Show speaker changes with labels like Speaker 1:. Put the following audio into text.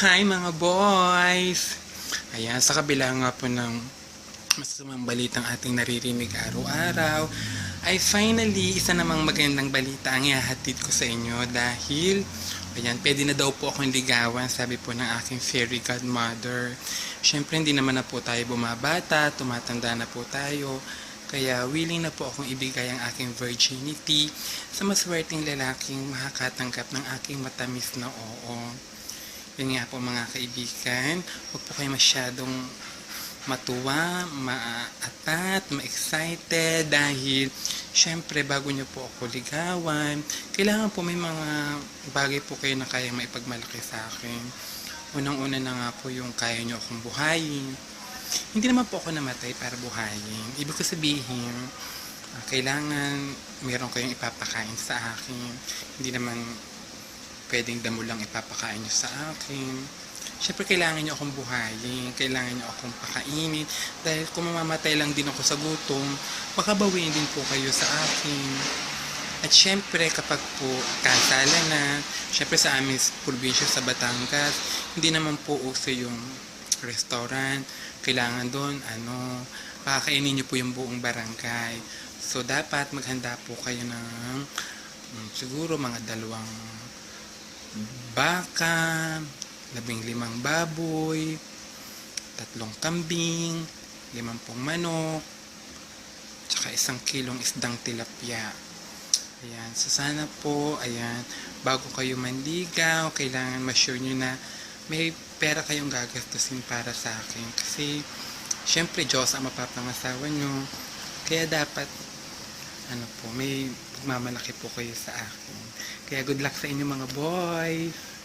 Speaker 1: Hi mga boys! Ayan, sa kabila nga po ng masamang balitang ating naririnig araw-araw, ay finally, isa namang magandang balita ang ihahatid ko sa inyo dahil, ayan, pwede na daw po akong ligawan, sabi po ng aking fairy godmother. Siyempre, hindi naman na po tayo bumabata, tumatanda na po tayo, kaya willing na po akong ibigay ang aking virginity sa maswerteng lalaking makakatanggap ng aking matamis na oo. Yun nga po mga kaibigan, huwag po kayo masyadong matuwa, maatat, ma-excited dahil syempre bago nyo po ako ligawan, kailangan po may mga bagay po kayo na kaya maipagmalaki sa akin. Unang-una na nga po yung kaya nyo akong buhayin. Hindi naman po ako namatay para buhayin. Ibig ko sabihin, ah, kailangan meron kayong ipapakain sa akin. Hindi naman pwedeng damo lang ipapakain nyo sa akin. Siyempre, kailangan nyo akong buhayin, kailangan nyo akong pakainin, dahil kung mamamatay lang din ako sa gutom, makabawiin din po kayo sa akin. At syempre, kapag po kasala na, syempre sa amin probinsya sa Batangas, hindi naman po uso yung restaurant. Kailangan doon, ano, pakakainin nyo po yung buong barangay. So, dapat maghanda po kayo ng mm, siguro mga dalawang baka, labing limang baboy, tatlong kambing, limampung manok, tsaka isang kilong isdang tilapia. Ayan, so sana po, ayan, bago kayo manligaw, kailangan ma-sure nyo na may pera kayong gagastusin para sa akin. Kasi, syempre, Diyos ang mapapangasawa nyo. Kaya dapat, ano po, may pagmamalaki po kayo sa akin. Kaya good luck sa inyo mga boys!